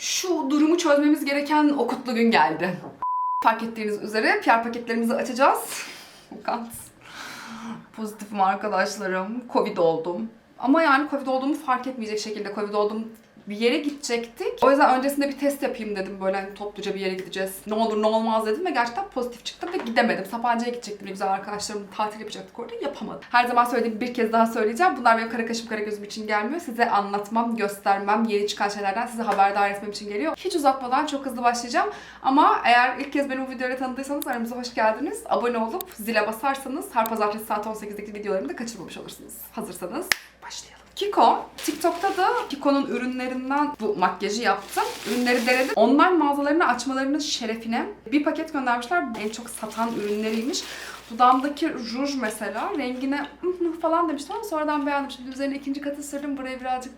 Şu durumu çözmemiz gereken o kutlu gün geldi. Fark ettiğiniz üzere PR paketlerimizi açacağız. Fakat pozitifim arkadaşlarım. Covid oldum. Ama yani Covid olduğumu fark etmeyecek şekilde Covid oldum bir yere gidecektik. O yüzden öncesinde bir test yapayım dedim. Böyle hani topluca bir yere gideceğiz. Ne olur ne olmaz dedim ve gerçekten pozitif çıktım ve gidemedim. Sapanca'ya gidecektim. Ne güzel arkadaşlarımla tatil yapacaktık orada. Yapamadım. Her zaman söylediğim bir kez daha söyleyeceğim. Bunlar benim kara kaşım kara gözüm için gelmiyor. Size anlatmam, göstermem, yeni çıkan şeylerden size haberdar etmem için geliyor. Hiç uzatmadan çok hızlı başlayacağım. Ama eğer ilk kez beni bu videoyla tanıdıysanız aramıza hoş geldiniz. Abone olup zile basarsanız her pazartesi saat 18'deki videolarımı da kaçırmamış olursunuz. Hazırsanız başlayalım. Kiko, TikTok'ta da Kiko'nun ürünlerinden bu makyajı yaptım. Ürünleri denedim. Online mağazalarını açmalarının şerefine bir paket göndermişler. En çok satan ürünleriymiş. Dudağımdaki ruj mesela rengine falan demiştim ama sonradan beğendim. Şimdi üzerine ikinci katı sürdüm. Burayı birazcık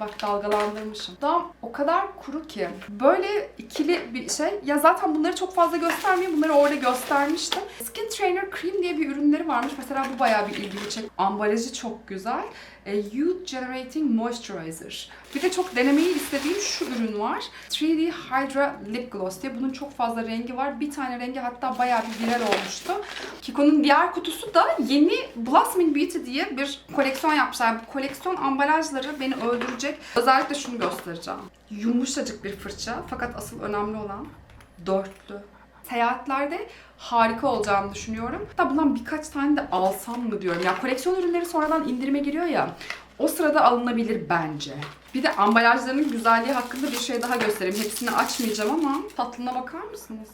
bak dalgalandırmışım. Dudağım o kadar kuru ki. Böyle ikili bir şey. Ya zaten bunları çok fazla göstermeyeyim. Bunları orada göstermiştim. Skin Trainer Cream diye bir ürünleri varmış. Mesela bu bayağı bir ilgimi çekti. Ambalajı çok güzel. E, Youth Generating Moisturizer. Bir de çok denemeyi istediğim şu ürün var. 3D Hydra Lip Gloss diye. Bunun çok fazla rengi var. Bir tane rengi hatta bayağı bir viral olmuştu. Kiko'nun diğer kutusu da yeni Blossoming Beauty diye bir koleksiyon yapmışlar. Bu koleksiyon ambalajları beni öldürecek. Özellikle şunu göstereceğim. Yumuşacık bir fırça fakat asıl önemli olan dörtlü. Seyahatlerde harika olacağını düşünüyorum. Hatta bundan birkaç tane de alsam mı diyorum. Ya koleksiyon ürünleri sonradan indirime giriyor ya. O sırada alınabilir bence. Bir de ambalajlarının güzelliği hakkında bir şey daha göstereyim. Hepsini açmayacağım ama tatlına bakar mısınız?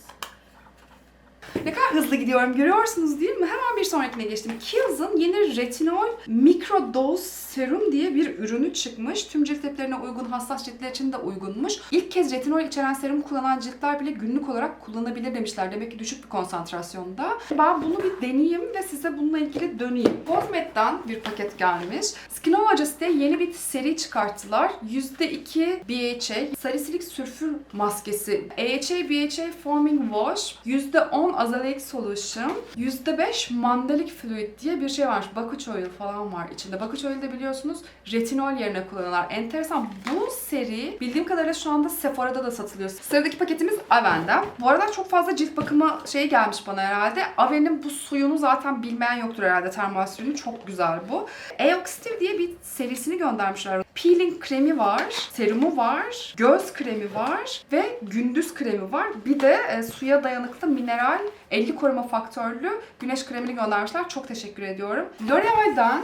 Ne kadar hızlı gidiyorum görüyorsunuz değil mi? Hemen bir sonrakine geçtim. Kiehl's'ın yeni retinol mikrodose serum diye bir ürünü çıkmış. Tüm cilt tiplerine uygun, hassas ciltler için de uygunmuş. İlk kez retinol içeren serum kullanan ciltler bile günlük olarak kullanabilir demişler. Demek ki düşük bir konsantrasyonda. Ben bunu bir deneyeyim ve size bununla ilgili döneyim. Cosmet'ten bir paket gelmiş. Skinologist diye yeni bir seri çıkarttılar. %2 BHA salisilik sülfür maskesi. AHA BHA Forming Wash. %10 azelaic solution. %5 mandalik fluid diye bir şey varmış. Bakuç oil falan var içinde. Bakuç oil de biliyorsunuz retinol yerine kullanıyorlar. Enteresan. Bu seri bildiğim kadarıyla şu anda Sephora'da da satılıyor. Sıradaki paketimiz Aven'den. Bu arada çok fazla cilt bakımı şey gelmiş bana herhalde. Aven'in bu suyunu zaten bilmeyen yoktur herhalde termal suyunu. Çok güzel bu. Eoxtive diye bir serisini göndermişler. Peeling kremi var, serumu var, göz kremi var ve gündüz kremi var. Bir de e, suya dayanıklı mineral 50 koruma faktörlü güneş kremini göndermişler. Çok teşekkür ediyorum. L'Oreal'den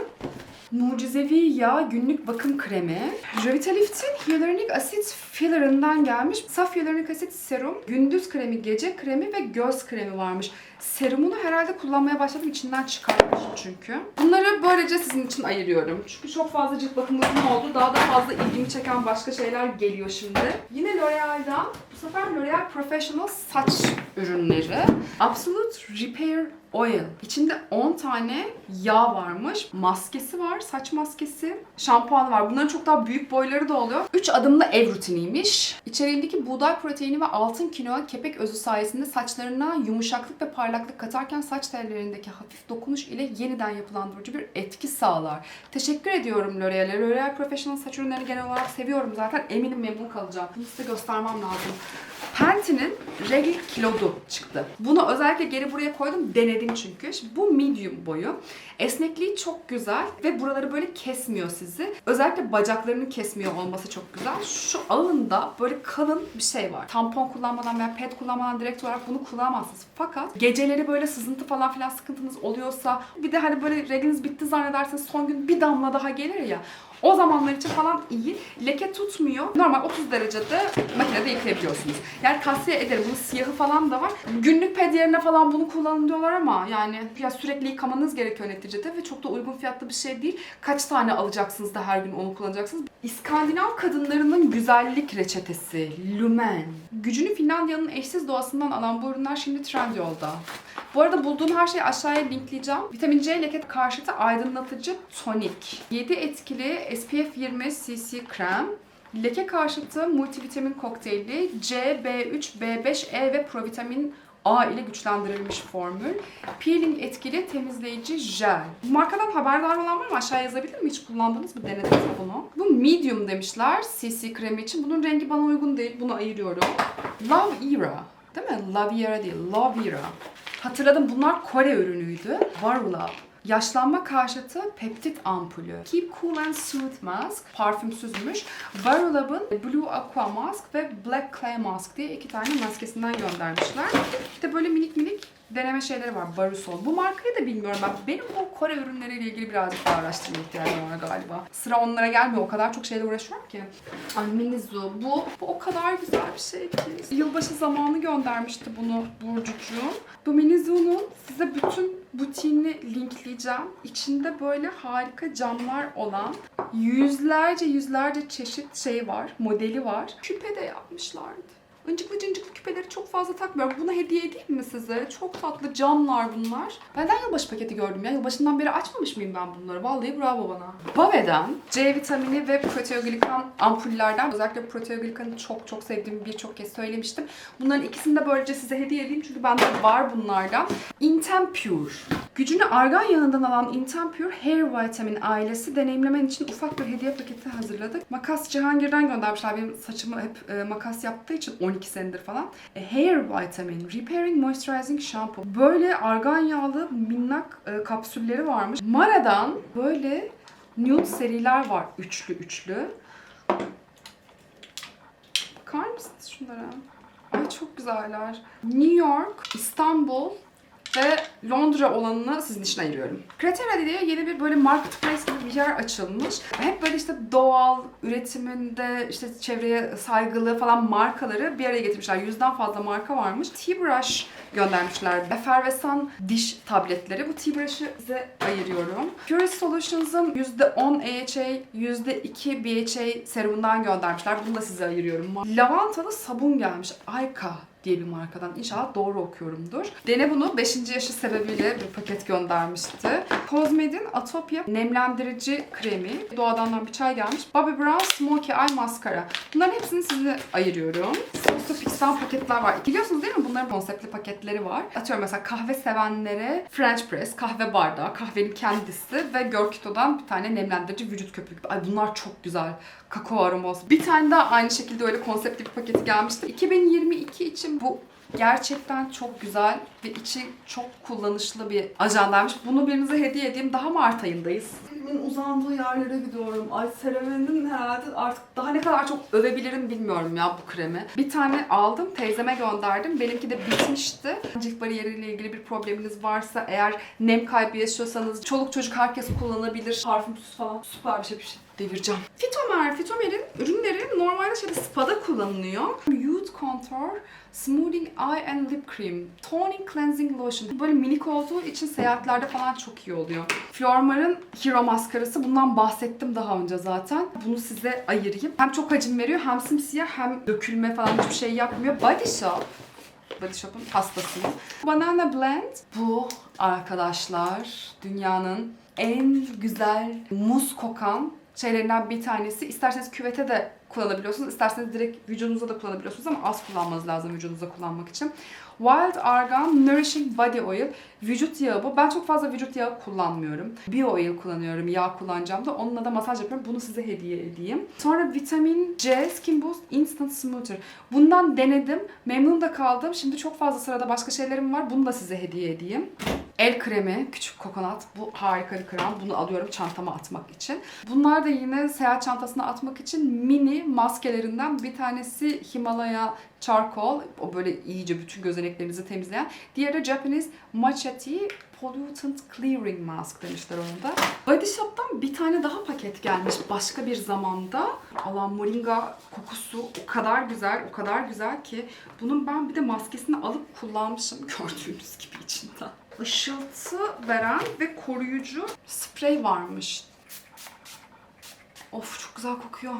Mucizevi Yağ Günlük Bakım Kremi. Revitalift'in Hyaluronic Acid Filler'ından gelmiş. Saf Hyaluronic Acid Serum, gündüz kremi, gece kremi ve göz kremi varmış. Serumunu herhalde kullanmaya başladım. içinden çıkarmış çünkü. Bunları böylece sizin için ayırıyorum. Çünkü çok fazla cilt bakım ürünü oldu. Daha da fazla ilgimi çeken başka şeyler geliyor şimdi. Yine L'Oreal'dan bu sefer L'Oreal Professional saç ürünleri. Absolute Repair Oil. İçinde 10 tane yağ varmış. Maskesi var, saç maskesi. Şampuanı var. Bunların çok daha büyük boyları da oluyor. 3 adımlı ev rutiniymiş. İçeriğindeki buğday proteini ve altın kinoa kepek özü sayesinde saçlarına yumuşaklık ve parlaklık katarken saç tellerindeki hafif dokunuş ile yeniden yapılandırıcı bir etki sağlar. Teşekkür ediyorum L'Oreal'e. L'Oreal Professional saç ürünlerini genel olarak seviyorum zaten. Eminim memnun kalacağım. Bunu size göstermem lazım. Penti'nin Regl Kilodu çıktı. Bunu özellikle geri buraya koydum. Denedim çünkü. Şimdi bu medium boyu. Esnekliği çok güzel ve buraları böyle kesmiyor sizi. Özellikle bacaklarını kesmiyor olması çok güzel. Şu alında böyle kalın bir şey var. Tampon kullanmadan veya ped kullanmadan direkt olarak bunu kullanamazsınız. Fakat geceleri böyle sızıntı falan filan sıkıntınız oluyorsa bir de hani böyle regliniz bitti zannedersiniz son gün bir damla daha gelir ya. O zamanlar için falan iyi. Leke tutmuyor. Normal 30 derecede makinede yıkayabiliyorsunuz. Yani tavsiye ederim. Bunun siyahı falan da var. Günlük ped yerine falan bunu kullanın diyorlar ama yani ya sürekli yıkamanız gerekiyor neticede ve çok da uygun fiyatlı bir şey değil. Kaç tane alacaksınız da her gün onu kullanacaksınız. İskandinav kadınlarının güzellik reçetesi. Lumen. Gücünü Finlandiya'nın eşsiz doğasından alan bu ürünler şimdi Trendyol'da. Bu arada bulduğum her şeyi aşağıya linkleyeceğim. Vitamin C leke karşıtı aydınlatıcı tonik. 7 etkili SPF 20 CC krem. Leke karşıtı multivitamin kokteyli C, B3, B5, E ve provitamin A ile güçlendirilmiş formül. Peeling etkili temizleyici jel. Bu markadan haberdar olan var mı? Aşağı yazabilir mi? Hiç kullandınız mı? Denediniz mi bunu? Bu medium demişler CC kremi için. Bunun rengi bana uygun değil. Bunu ayırıyorum. Love Era. Değil mi? Love Era değil. Love Era. Hatırladım bunlar Kore ürünüydü. Varula. Yaşlanma karşıtı peptit ampulü. Keep Cool and Soothe Mask. Parfümsüzmüş. Varulab'ın Blue Aqua Mask ve Black Clay Mask diye iki tane maskesinden göndermişler. İşte böyle minik minik deneme şeyleri var. Barusol. Bu markayı da bilmiyorum ben. Benim bu Kore ürünleriyle ilgili birazcık daha araştırma ihtiyacım var galiba. Sıra onlara gelmiyor. O kadar çok şeyle uğraşıyorum ki. Ay Minizu. Bu, bu o kadar güzel bir şey ki. Yılbaşı zamanı göndermişti bunu Burcucuğum. Bu Minizu'nun size bütün butiğini linkleyeceğim. İçinde böyle harika camlar olan yüzlerce yüzlerce çeşit şey var, modeli var. Küpe de yapmışlardı. Incikli cincikli küpeleri çok fazla takmıyorum. Buna hediye edeyim mi size? Çok tatlı camlar bunlar. Benden yılbaşı paketi gördüm ya. Yılbaşından beri açmamış mıyım ben bunları? Vallahi bravo bana. Bave'den C vitamini ve proteoglikan ampullerden özellikle proteoglikanı çok çok sevdiğimi birçok kez söylemiştim. Bunların ikisini de böylece size hediye edeyim çünkü bende var bunlardan. Intempure. Gücünü argan yağından alan Intempure Hair Vitamin ailesi deneyimlemen için ufak bir hediye paketi hazırladık. Makas Cihangir'den göndermişler. Benim saçımı hep e, makas yaptığı için 12 senedir falan. E, Hair Vitamin Repairing Moisturizing Shampoo. Böyle argan yağlı minnak e, kapsülleri varmış. Mara'dan böyle nude seriler var. Üçlü üçlü. Bakar mısınız şunlara? Ay çok güzeller. New York, İstanbul ve Londra olanını sizin için ayırıyorum. Kratera diye yeni bir böyle marketplace gibi bir yer açılmış. Hep böyle işte doğal üretiminde işte çevreye saygılı falan markaları bir araya getirmişler. Yüzden fazla marka varmış. T-Brush göndermişler. Efervesan diş tabletleri. Bu T-Brush'ı size ayırıyorum. Pure Solutions'ın %10 AHA, %2 BHA serumundan göndermişler. Bunu da size ayırıyorum. Lavantalı sabun gelmiş. Ayka diye bir markadan. İnşallah doğru okuyorumdur. Dene bunu 5. yaşı sebebiyle bir paket göndermişti. Cosmed'in Atopia nemlendirici kremi. Doğadan'dan bir çay gelmiş. Bobbi Brown Smoky Eye Mascara. Bunların hepsini size ayırıyorum. Sosofix'ten paketler var. Biliyorsunuz değil mi? Bunların konseptli paketleri var. Atıyorum mesela kahve sevenlere French Press, kahve bardağı, kahvenin kendisi ve Görkito'dan bir tane nemlendirici vücut köpüğü. Ay bunlar çok güzel. Kakao aroması. Bir tane daha aynı şekilde öyle konseptli bir paketi gelmişti. 2022 için bu gerçekten çok güzel ve içi çok kullanışlı bir ajandaymış. Bunu birinize hediye edeyim. Daha Mart ayındayız. Elimin uzandığı yerlere gidiyorum. Ay CeraVe'nin herhalde artık daha ne kadar çok övebilirim bilmiyorum ya bu kremi. Bir tane aldım, teyzeme gönderdim. Benimki de bitmişti. Cilt bariyeriyle ilgili bir probleminiz varsa eğer nem kaybı yaşıyorsanız çoluk çocuk herkes kullanabilir. Parfümsüz falan süper bir şey devireceğim. Fitomer, Fitomer'in ürünleri normalde şeyde spa'da kullanılıyor. Youth Contour Smoothing Eye and Lip Cream Toning Cleansing Lotion. Böyle minik olduğu için seyahatlerde falan çok iyi oluyor. Flormar'ın Hero maskarası. Bundan bahsettim daha önce zaten. Bunu size ayırayım. Hem çok hacim veriyor hem simsiyah hem dökülme falan hiçbir şey yapmıyor. Body Shop. Body Shop'un hastasıyım. Banana Blend. Bu arkadaşlar dünyanın en güzel muz kokan şeylerinden bir tanesi. İsterseniz küvete de kullanabiliyorsunuz. isterseniz direkt vücudunuza da kullanabiliyorsunuz ama az kullanmanız lazım vücudunuza kullanmak için. Wild Argan Nourishing Body Oil. Vücut yağı bu. Ben çok fazla vücut yağı kullanmıyorum. Bio oil kullanıyorum. Yağ kullanacağım da onunla da masaj yapıyorum. Bunu size hediye edeyim. Sonra vitamin C Skin Boost Instant Smoother. Bundan denedim. Memnun da kaldım. Şimdi çok fazla sırada başka şeylerim var. Bunu da size hediye edeyim. El kremi, küçük kokonat. Bu harika bir krem. Bunu alıyorum çantama atmak için. Bunlar da yine seyahat çantasına atmak için mini maskelerinden bir tanesi Himalaya Charcoal. O böyle iyice bütün gözeneklerinizi temizleyen. Diğeri Japanese Matcha Tea Pollutant Clearing Mask demişler onu da. Body Shop'tan bir tane daha paket gelmiş başka bir zamanda. Alan moringa kokusu o kadar güzel, o kadar güzel ki bunun ben bir de maskesini alıp kullanmışım gördüğünüz gibi içinden. Işıltı veren ve koruyucu sprey varmış. Of çok güzel kokuyor.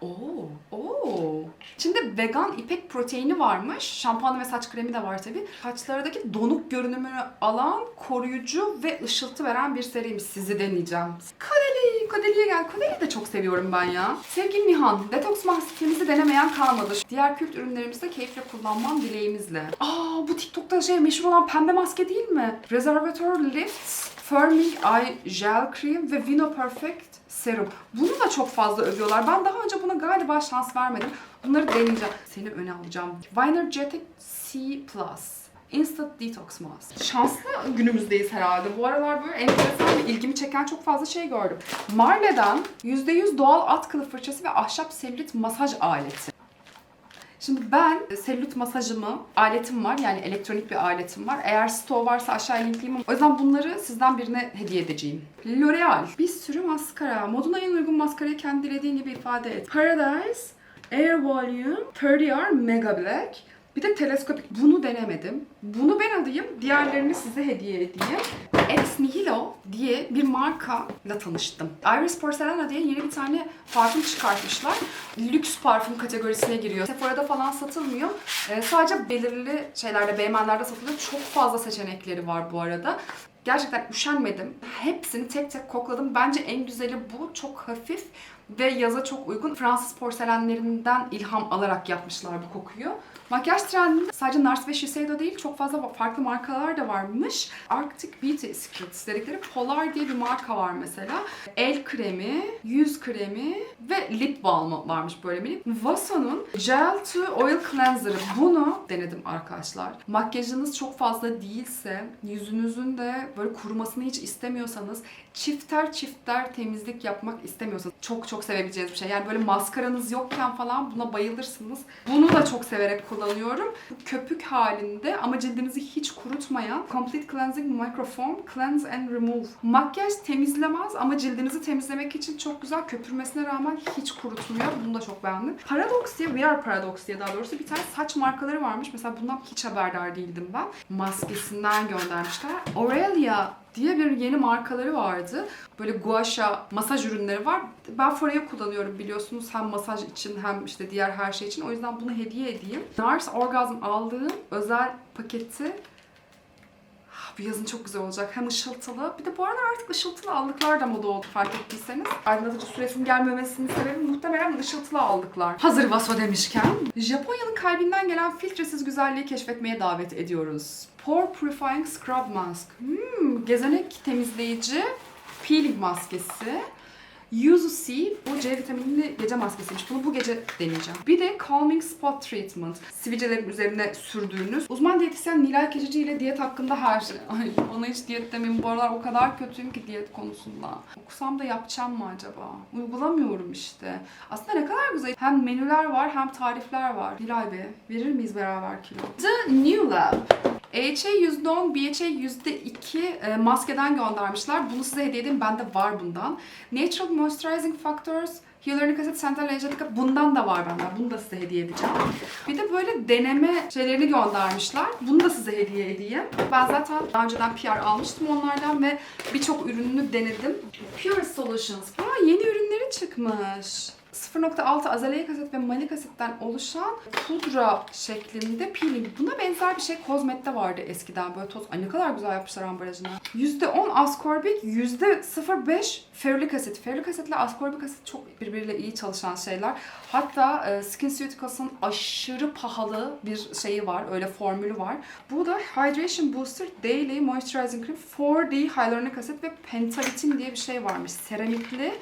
Oo, oo. İçinde vegan ipek proteini varmış. Şampuanı ve saç kremi de var tabii. Saçlardaki donuk görünümünü alan, koruyucu ve ışıltı veren bir seriymiş. Sizi deneyeceğim. Kadelik. Kodeli'ye gel. Kodeli'yi de çok seviyorum ben ya. Sevgili Nihan, detoks maskemizi denemeyen kalmadı. Diğer kült ürünlerimizi de keyifle kullanman dileğimizle. Aa bu TikTok'ta şey meşhur olan pembe maske değil mi? Reservator Lifts Firming Eye Gel Cream ve Vino Perfect Serum. Bunu da çok fazla övüyorlar. Ben daha önce buna galiba şans vermedim. Bunları deneyeceğim. Seni öne alacağım. Vinergetic C Plus. Instant Detox Mask. Şanslı günümüzdeyiz herhalde. Bu aralar böyle enteresan ve ilgimi çeken çok fazla şey gördüm. Marle'den %100 doğal at kılı fırçası ve ahşap selülit masaj aleti. Şimdi ben selülit masajımı, aletim var yani elektronik bir aletim var. Eğer stoğu varsa aşağıya linkleyeyim. O yüzden bunları sizden birine hediye edeceğim. L'Oreal. Bir sürü maskara. Moduna en uygun maskarayı kendi dilediğin gibi ifade et. Paradise Air Volume 30R Mega Black. Bir de teleskopik. Bunu denemedim. Bunu ben alayım. Diğerlerini size hediye edeyim. Ex Nihilo diye bir markayla tanıştım. Iris Porcelana diye yeni bir tane parfüm çıkartmışlar. Lüks parfüm kategorisine giriyor. Sephora'da falan satılmıyor. Ee, sadece belirli şeylerde, beğenmenlerde satılıyor. Çok fazla seçenekleri var bu arada. Gerçekten üşenmedim. Hepsini tek tek kokladım. Bence en güzeli bu. Çok hafif ve yaza çok uygun. Fransız porselenlerinden ilham alarak yapmışlar bu kokuyu. Makyaj trendinde sadece Nars ve Shiseido değil çok fazla farklı markalar da varmış. Arctic Beauty Secrets dedikleri Polar diye bir marka var mesela. El kremi, yüz kremi ve lip balmı varmış böyle bir. Vaso'nun Gel to Oil Cleanser'ı. Bunu denedim arkadaşlar. Makyajınız çok fazla değilse, yüzünüzün de böyle kurumasını hiç istemiyorsanız, çifter çifter temizlik yapmak istemiyorsanız çok çok sevebileceğiniz bir şey. Yani böyle maskaranız yokken falan buna bayılırsınız. Bunu da çok severek kullanıyorum. Bu köpük halinde ama cildinizi hiç kurutmayan Complete Cleansing Microfoam Cleanse and Remove. Makyaj temizlemez ama cildinizi temizlemek için çok güzel köpürmesine rağmen hiç kurutmuyor. Bunu da çok beğendim. Paradox diye, Are Paradox diye daha doğrusu bir tane saç markaları varmış. Mesela bundan hiç haberdar değildim ben. Maskesinden göndermişler. Aurelia diye bir yeni markaları vardı. Böyle guasha masaj ürünleri var. Ben Foreo kullanıyorum biliyorsunuz hem masaj için hem işte diğer her şey için. O yüzden bunu hediye edeyim. Nars Orgasm aldığım özel paketi bu yazın çok güzel olacak. Hem ışıltılı. Bir de bu aralar artık ışıltılı aldıklar da moda oldu fark ettiyseniz. Aydınlatıcı süresinin gelmemesini sebebi muhtemelen ışıltılı aldıklar. Hazır Vaso demişken Japonya'nın kalbinden gelen filtresiz güzelliği keşfetmeye davet ediyoruz. Pore Purifying Scrub Mask. Hmm, gezenek temizleyici peeling maskesi. Yuzu C, bu C vitaminli gece maskesiymiş. Bunu bu gece deneyeceğim. Bir de Calming Spot Treatment. Sivilcelerin üzerine sürdüğünüz. Uzman diyetisyen Nilay Keçici ile diyet hakkında her şey. Ay bana hiç diyet demeyin. Bu aralar o kadar kötüyüm ki diyet konusunda. Okusam da yapacağım mı acaba? Uygulamıyorum işte. Aslında ne kadar güzel. Hem menüler var hem tarifler var. Nilay be, verir miyiz beraber kilo? The New Lab. AHA %10, BHA %2 e, maskeden göndermişler. Bunu size hediye edeyim. Bende var bundan. Natural Moisturizing Factors, Hyaluronic Acid, Central Angelica bundan da var bende. Bunu da size hediye edeceğim. Bir de böyle deneme şeylerini göndermişler. Bunu da size hediye edeyim. Ben zaten daha önceden PR almıştım onlardan ve birçok ürününü denedim. Pure Solutions. Aa yeni ürünleri çıkmış. 0.6 azelaic asit ve malik asitten oluşan pudra şeklinde peeling. Buna benzer bir şey Kozmet'te vardı eskiden böyle toz. Ay ne kadar güzel yapmışlar ambalajını. %10 askorbik, %05 ferulik asit. Ferulik asitle askorbik asit çok birbiriyle iyi çalışan şeyler. Hatta e, SkinCeuticals'ın aşırı pahalı bir şeyi var. Öyle formülü var. Bu da Hydration Booster Daily Moisturizing Cream 4D Hyaluronic Acid ve Pentalitin diye bir şey varmış. Seramikli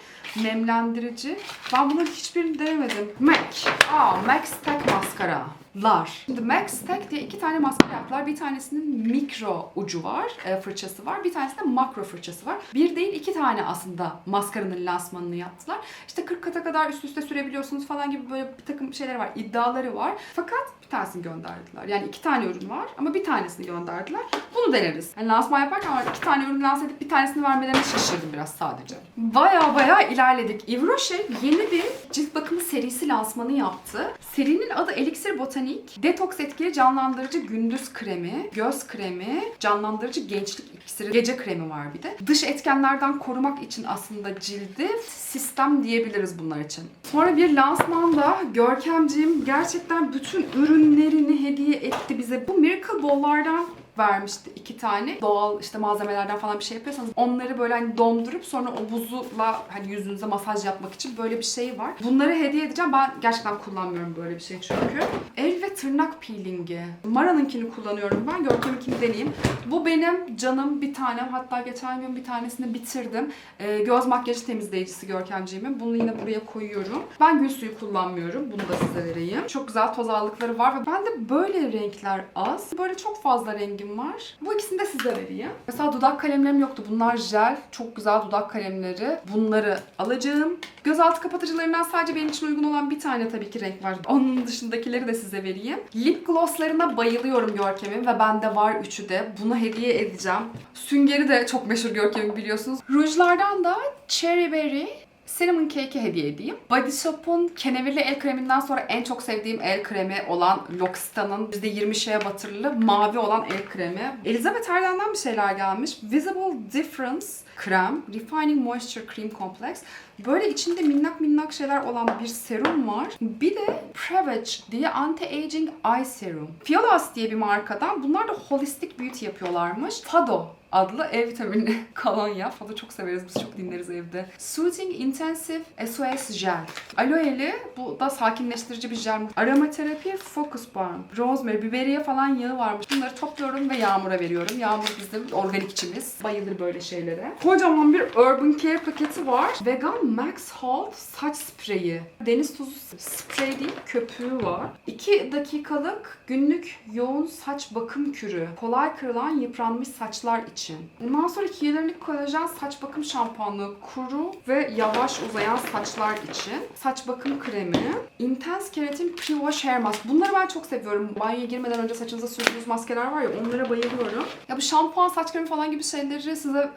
nemlendirici. Ben bunların hiçbirini denemedim. MAC. Aa, MAC Stack maskara. Lar. Şimdi Max Stack diye iki tane maskara yaptılar. Bir tanesinin mikro ucu var, e, fırçası var. Bir tanesinde makro fırçası var. Bir değil iki tane aslında maskaranın lansmanını yaptılar. İşte 40 kata kadar üst üste sürebiliyorsunuz falan gibi böyle bir takım şeyler var, iddiaları var. Fakat bir tanesini gönderdiler. Yani iki tane ürün var ama bir tanesini gönderdiler. Bunu deneriz. Yani lansman yaparken var, iki tane ürün lanse edip bir tanesini vermelerine şaşırdım biraz sadece. Baya baya ilerledik. Yves Rocher yeni bir cilt bakımı serisi lansmanı yaptı. Serinin adı Elixir Botanik. Detoks etkili canlandırıcı gündüz kremi, göz kremi, canlandırıcı gençlik iksiri, gece kremi var bir de. Dış etkenlerden korumak için aslında cildi sistem diyebiliriz bunlar için. Sonra bir lansmanda Görkemciğim gerçekten bütün ürünlerini hediye etti bize. Bu Miracle Ball'lardan vermişti iki tane. Doğal işte malzemelerden falan bir şey yapıyorsanız onları böyle hani dondurup sonra o buzla hani yüzünüze masaj yapmak için böyle bir şey var. Bunları hediye edeceğim. Ben gerçekten kullanmıyorum böyle bir şey çünkü. El ve tırnak peelingi. Mara'nınkini kullanıyorum ben. Görkem'inkini deneyeyim. Bu benim canım bir tanem. Hatta geçen gün bir tanesini bitirdim. Ee, göz makyajı temizleyicisi Görkemciğimin. Bunu yine buraya koyuyorum. Ben gül suyu kullanmıyorum. Bunu da size vereyim. Çok güzel toz allıkları var ve bende böyle renkler az. Böyle çok fazla rengim var. Bu ikisini de size vereyim. Mesela dudak kalemlerim yoktu. Bunlar jel. Çok güzel dudak kalemleri. Bunları alacağım. Gözaltı kapatıcılarından sadece benim için uygun olan bir tane tabii ki renk var. Onun dışındakileri de size vereyim. Lip glosslarına bayılıyorum Görkem'in ve bende var üçü de. Bunu hediye edeceğim. Süngeri de çok meşhur Görkem'in biliyorsunuz. Rujlardan da Cherry Berry Cinnamon Cake'i hediye edeyim. Body Shop'un kenevirli el kreminden sonra en çok sevdiğim el kremi olan L'Occita'nın %20 şeye batırılı mavi olan el kremi. Elizabeth Arden'den bir şeyler gelmiş. Visible Difference krem, Refining Moisture Cream Complex. Böyle içinde minnak minnak şeyler olan bir serum var. Bir de Prevage diye Anti-Aging Eye Serum. Fiolas diye bir markadan. Bunlar da holistic beauty yapıyorlarmış. Fado adlı ev vitaminli kolonya. Fado çok severiz biz çok dinleriz evde. Soothing Intensive SOS Gel. Aloe'li bu da sakinleştirici bir jel. Aromaterapi Focus Balm. Rosemary, biberiye falan yağı varmış. Bunları topluyorum ve Yağmur'a veriyorum. Yağmur bizim organikçimiz. Bayılır böyle şeylere. Kocaman bir Urban Care paketi var. Vegan Max Halt saç spreyi. Deniz tuzu sprey değil, köpüğü var. 2 dakikalık günlük yoğun saç bakım kürü. Kolay kırılan yıpranmış saçlar için. Ondan sonra hyaluronik kolajen saç bakım şampuanı, kuru ve yavaş uzayan saçlar için. Saç bakım kremi. Intense Keratin Pre-Wash Hair Mask. Bunları ben çok seviyorum. Banyoya girmeden önce saçınıza sürdüğünüz maskeler var ya onlara bayılıyorum. Ya bu şampuan, saç kremi falan gibi şeyleri size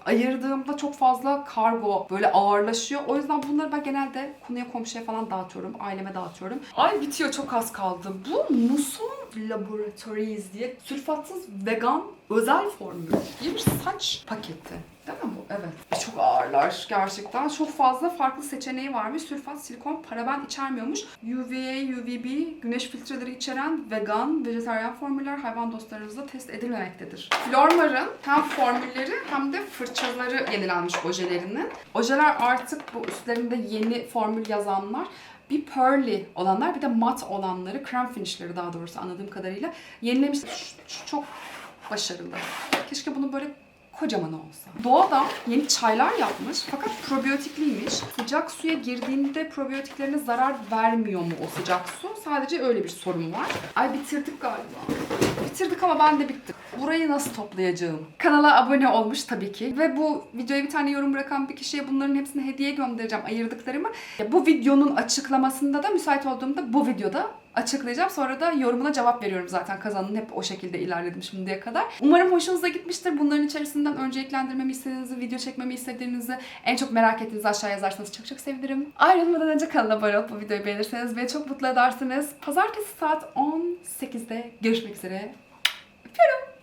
ayırdığımda çok fazla kargo böyle ağırlaşıyor. O yüzden bunları ben genelde konuya komşuya falan dağıtıyorum. Aileme dağıtıyorum. Ay bitiyor çok az kaldı. Bu Muson Laboratories diye sülfatsız vegan özel formül diye bir saç paketi. Değil mi bu? Evet. Çok ağırlar gerçekten. Çok fazla farklı seçeneği varmış. Sülfat, silikon, paraben içermiyormuş. UVA, UVB, güneş filtreleri içeren vegan, vejetaryen formüller hayvan dostlarınızla test edilmemektedir. Flormar'ın hem formülleri hem de fırçaları yenilenmiş ojelerinin. Ojeler artık bu üstlerinde yeni formül yazanlar bir pearly olanlar bir de mat olanları, krem finishleri daha doğrusu anladığım kadarıyla yenilemiş. Ş- ş- Çok başarılı. Keşke bunu böyle kocaman olsa. Doğada yeni çaylar yapmış fakat probiyotikliymiş. Sıcak suya girdiğinde probiyotiklerine zarar vermiyor mu o sıcak su? Sadece öyle bir sorun var. Ay bitirdik galiba. Bitirdik ama ben de bittim. Burayı nasıl toplayacağım? Kanala abone olmuş tabii ki. Ve bu videoya bir tane yorum bırakan bir kişiye bunların hepsini hediye göndereceğim ayırdıklarımı. Bu videonun açıklamasında da müsait olduğumda bu videoda açıklayacağım. Sonra da yorumuna cevap veriyorum zaten. Kazanın hep o şekilde ilerledim şimdiye kadar. Umarım hoşunuza gitmiştir. Bunların içerisinden önceliklendirmemi istediğinizi, video çekmemi istediğinizi, en çok merak ettiğinizi aşağıya yazarsanız çok çok sevinirim. Ayrılmadan önce kanala abone olup bu videoyu beğenirseniz beni çok mutlu edersiniz. Pazartesi saat 18'de görüşmek üzere.